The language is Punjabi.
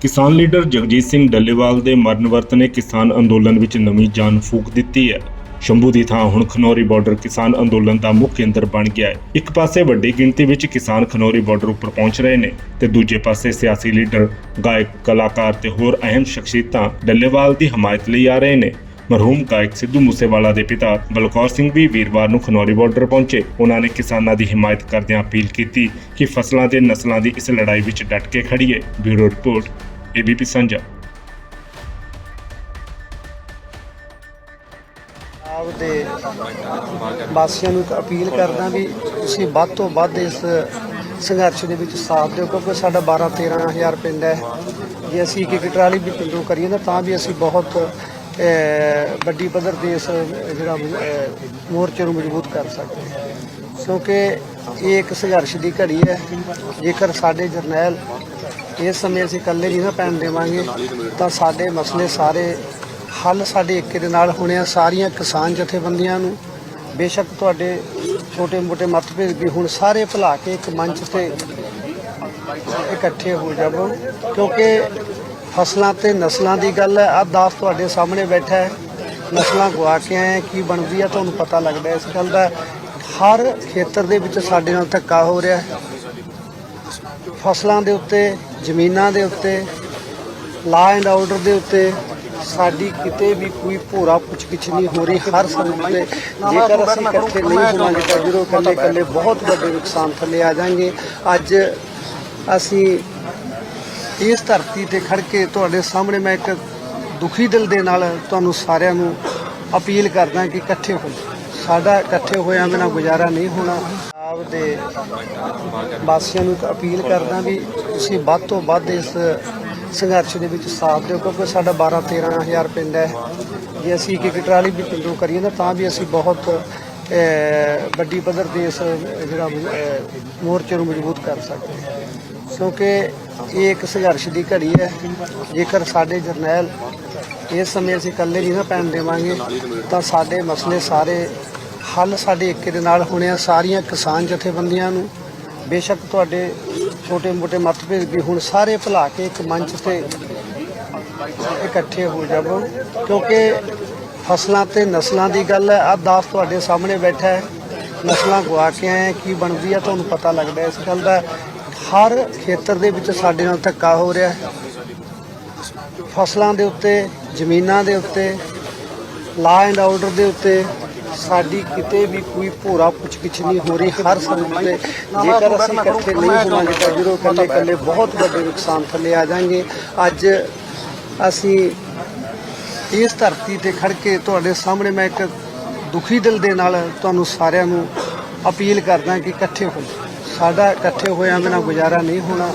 ਕਿਸਾਨ ਲੀਡਰ ਜਗਜੀਤ ਸਿੰਘ ਡੱਲੇਵਾਲ ਦੇ ਮਰਨ ਵਰਤ ਨੇ ਕਿਸਾਨ ਅੰਦੋਲਨ ਵਿੱਚ ਨਵੀਂ ਜਾਨ ਫੂਕ ਦਿੱਤੀ ਹੈ। ਸ਼ੰਭੂ ਦੀ ਥਾਂ ਹੁਣ ਖਨੌਰੀ ਬਾਰਡਰ ਕਿਸਾਨ ਅੰਦੋਲਨ ਦਾ ਮੁੱਖ ਕੇਂਦਰ ਬਣ ਗਿਆ ਹੈ। ਇੱਕ ਪਾਸੇ ਵੱਡੀ ਗਿਣਤੀ ਵਿੱਚ ਕਿਸਾਨ ਖਨੌਰੀ ਬਾਰਡਰ ਉੱਪਰ ਪਹੁੰਚ ਰਹੇ ਨੇ ਤੇ ਦੂਜੇ ਪਾਸੇ ਸਿਆਸੀ ਲੀਡਰ, ਗਾਇਕ, ਕਲਾਕਾਰ ਤੇ ਹੋਰ ਅਹਿਮ ਸ਼ਖਸੀਅਤਾਂ ਡੱਲੇਵਾਲ ਦੀ ਹਮਾਇਤ ਲਈ ਆ ਰਹੇ ਨੇ। ਮਰਹੂਮ ਗਾਇਕ ਸਿੱਧੂ ਮੂਸੇਵਾਲਾ ਦੇ ਪਿਤਾ ਬਲਕੌਰ ਸਿੰਘ ਵੀ ਵੀਰਵਾਰ ਨੂੰ ਖਨੌਰੀ ਬਾਰਡਰ ਪਹੁੰਚੇ। ਉਹਨਾਂ ਨੇ ਕਿਸਾਨਾਂ ਦੀ ਹਿਮਾਇਤ ਕਰਦਿਆਂ ਅਪੀਲ ਕੀਤੀ ਕਿ ਫਸਲਾਂ ਤੇ ਨਸਲਾਂ ਦੀ ਇਸ ਲੜਾਈ ਵਿੱਚ ਡਟ ਕੇ ਖੜੀਏ bureau report ABP Sanjha. Punjab ਦੇ ਵਾਸੀਆਂ ਨੂੰ ਇੱਕ ਅਪੀਲ ਕਰਦਾ ਵੀ ਤੁਸੀਂ ਵੱਧ ਤੋਂ ਵੱਧ ਇਸ ਸੰਘਰਸ਼ ਦੇ ਵਿੱਚ ਸਾਥ ਦਿਓ, ਕਿਉਂਕਿ ਸਾਡਾ 12 13000 ਪਿੰਡ ਹੈ। ਜੇ ਅਸੀਂ ਇੱਕ ਇੱਕ ਟਰਾਲੀ ਵੀ ਪਿੰਡੋਂ ਕਰੀਏ ਤਾਂ ਵੀ ਅਸੀਂ ਬਹੁਤ ਵੱਡੀ ਪੱਧਰ ਤੇ ਇਸ ਜਿਹੜਾ ਮੋਰਚੇ ਨੂੰ ਮਜ਼ਬੂਤ ਕਰ ਸਕਦੇ ਕਿਉਂਕਿ ਇਹ ਇੱਕ ਸੰਘਰਸ਼ ਦੀ ਘੜੀ ਹੈ। ਜੇਕਰ ਸਾਡੇ ਜਰਨੈਲ ਇਸ ਸਮੇਂ ਅਸੀਂ ਇਕੱਲੇ ਨਹੀਂ ਨਾ ਪੈਣ ਦੇਵਾਂਗੇ, ਤਾਂ ਸਾਡੇ ਮਸਲੇ ਸਾਰੇ ਹੱਲ ਸਾਡੇ ਏਕੇ ਦੇ ਨਾਲ ਹੋਣੇ ਆ। ਸਾਰੀਆਂ ਕਿਸਾਨ ਜਥੇਬੰਦੀਆਂ ਨੂੰ ਬੇਸ਼ੱਕ ਤੁਹਾਡੇ ਛੋਟੇ-ਮੋਟੇ ਮਤਭੇਦ ਵੀ ਹੁਣ ਸਾਰੇ ਭੁਲਾ ਕੇ ਇੱਕ ਮੰਚ ਤੇ ਇਕੱਠੇ ਹੋ ਜਾਵੋ। ਕਿਉਂਕਿ ਫਸਲਾਂ ਤੇ ਨਸਲਾਂ ਦੀ ਗੱਲ ਹੈ। ਆ ਦਾਸ ਤੁਹਾਡੇ ਸਾਹਮਣੇ ਬੈਠਾ ਹੈ। ਨਸਲਾਂ ਗਵਾ ਕੇ ਆਏ ਕੀ ਬਣਦੀ ਆ ਤੁਹਾਨੂੰ ਪਤਾ ਲੱਗਦਾ ਇਸ ਗੱਲ ਦਾ। ਹਰ ਖੇਤਰ ਦੇ ਵਿੱਚ ਸਾਡੇ ਨਾਲ ਧੱਕਾ ਹੋ ਰਿਹਾ ਫਸਲਾਂ ਦੇ ਉੱਤੇ, ਜ਼ਮੀਨਾਂ ਦੇ ਉੱਤੇ ਲਾ ਐਂਡ ਆਰਡਰ ਦੇ ਉੱਤੇ ਸਾਡੀ ਕਿਤੇ ਵੀ ਕੋਈ ਭੋਰਾ ਪੁੱਛਗਿੱਛ ਨਹੀਂ ਹੋ ਰਹੀ। ਹਰ ਸਰੂਪ ਤੇ ਜੇਕਰ ਅਸੀਂ ਇਕੱਠੇ ਨਹੀਂ ਹੋਵਾਂਗੇ ਤਾਂ ਜਦੋਂ ਇਕੱਲੇ ਇਕੱਲੇ ਬਹੁਤ ਵੱਡੇ ਨੁਕਸਾਨ ਥੱਲੇ ਆ ਜਾਣਗੇ। ਅੱਜ ਅਸੀਂ ਇਸ ਧਰਤੀ ਤੇ ਖੜ ਕੇ ਤੁਹਾਡੇ ਸਾਹਮਣੇ ਮੈਂ ਇੱਕ ਦੁਖੀ ਦਿਲ ਦੇ ਨਾਲ ਤੁਹਾਨੂੰ ਸਾਰਿਆਂ ਨੂੰ ਅਪੀਲ ਕਰਦਾ ਕਿ ਇਕੱਠੇ ਹੋ ਸਾਡਾ ਇਕੱਠੇ ਹੋਇਆਂ ਬਿਨਾਂ ਗੁਜ਼ਾਰਾ ਨਹੀਂ ਹੋਣਾ। ਆਪ ਦੇ ਵਾਸੀਆਂ ਨੂੰ ਇੱਕ ਅਪੀਲ ਕਰਦਾ ਵੀ ਤੁਸੀਂ ਵੱਧ ਤੋਂ ਵੱਧ ਇਸ ਸੰਘਰਸ਼ ਦੇ ਵਿੱਚ ਸਾਥ ਦਿਓ, ਕਿਉਂਕਿ ਸਾਡਾ 12 13000 ਪਿੰਡ ਹੈ। ਜੇ ਅਸੀਂ ਇੱਕ ਇੱਕ ਟਰਾਲੀ ਵੀ ਪਿੰਡੋਂ ਕਰੀਏ ਨਾ, ਤਾਂ ਵੀ ਅਸੀਂ ਬਹੁਤ ਵੱਡੀ ਪੱਧਰ ਤੇ ਇਸ ਜਿਹੜਾ ਮੋਰਚੇ ਨੂੰ ਮਜ਼ਬੂਤ ਕਰ ਸਕਦੇ ਕਿਉਂਕਿ ਇਹ ਇੱਕ ਸੰਘਰਸ਼ ਦੀ ਘੜੀ ਹੈ। ਜੇਕਰ ਸਾਡੇ ਜਰਨੈਲ ਇਸ ਸਮੇਂ ਅਸੀਂ ਇਕੱਲੇ ਨਹੀਂ ਨਾ ਪੈਣ ਦੇਵਾਂਗੇ, ਤਾਂ ਸਾਡੇ ਮਸਲੇ ਸਾਰੇ ਹੱਲ ਸਾਡੇ ਏਕੇ ਦੇ ਨਾਲ ਹੋਣੇ ਆ। ਸਾਰੀਆਂ ਕਿਸਾਨ ਜਥੇਬੰਦੀਆਂ ਨੂੰ ਬੇਸ਼ੱਕ ਤੁਹਾਡੇ ਛੋਟੇ-ਮੋਟੇ ਮਤਭੇਦ ਵੀ ਹੁਣ ਸਾਰੇ ਭੁਲਾ ਕੇ ਇੱਕ ਮੰਚ ਤੇ ਇਕੱਠੇ ਹੋ ਜਾਵੋ। ਕਿਉਂਕਿ ਫਸਲਾਂ ਤੇ ਨਸਲਾਂ ਦੀ ਗੱਲ ਹੈ। ਆ ਦਾਸ ਤੁਹਾਡੇ ਸਾਹਮਣੇ ਬੈਠਾ ਹੈ। ਨਸਲਾਂ ਗਵਾ ਕੇ ਆਏ ਕੀ ਬਣਦੀ ਹੈ ਤੁਹਾਨੂੰ ਪਤਾ ਲੱਗਦਾ ਇਸ ਗੱਲ ਦਾ। ਹਰ ਖੇਤਰ ਦੇ ਵਿੱਚ ਸਾਡੇ ਨਾਲ ਧੱਕਾ ਹੋ ਰਿਹਾ ਹੈ। ਫਸਲਾਂ ਦੇ ਉੱਤੇ, ਜ਼ਮੀਨਾਂ ਦੇ ਉੱਤੇ ਲਾ ਐਂਡ ਆਰਡਰ ਦੇ ਉੱਤੇ ਸਾਡੀ ਕਿਤੇ ਵੀ ਕੋਈ ਭੋਰਾ ਪੁੱਛਗਿੱਛ ਨਹੀਂ ਹੋ ਰਹੀ। ਹਰ ਸਰੂਪ ਤੇ ਜੇਕਰ ਅਸੀਂ ਇਕੱਠੇ ਨਹੀਂ ਹੋਵਾਂਗੇ ਤਾਂ ਜਦੋਂ ਇਕੱਲੇ ਇਕੱਲੇ ਬਹੁਤ ਵੱਡੇ ਨੁਕਸਾਨ ਥੱਲੇ ਆ ਜਾਣਗੇ। ਅੱਜ ਅਸੀਂ ਇਸ ਧਰਤੀ ਤੇ ਖੜ ਕੇ ਤੁਹਾਡੇ ਸਾਹਮਣੇ ਮੈਂ ਇੱਕ ਦੁਖੀ ਦਿਲ ਦੇ ਨਾਲ ਤੁਹਾਨੂੰ ਸਾਰਿਆਂ ਨੂੰ ਅਪੀਲ ਕਰਦਾ ਕਿ ਇਕੱਠੇ ਹੋ ਸਾਡਾ ਇਕੱਠੇ ਹੋਇਆਂ ਬਿਨਾਂ ਗੁਜ਼ਾਰਾ ਨਹੀਂ ਹੋਣਾ।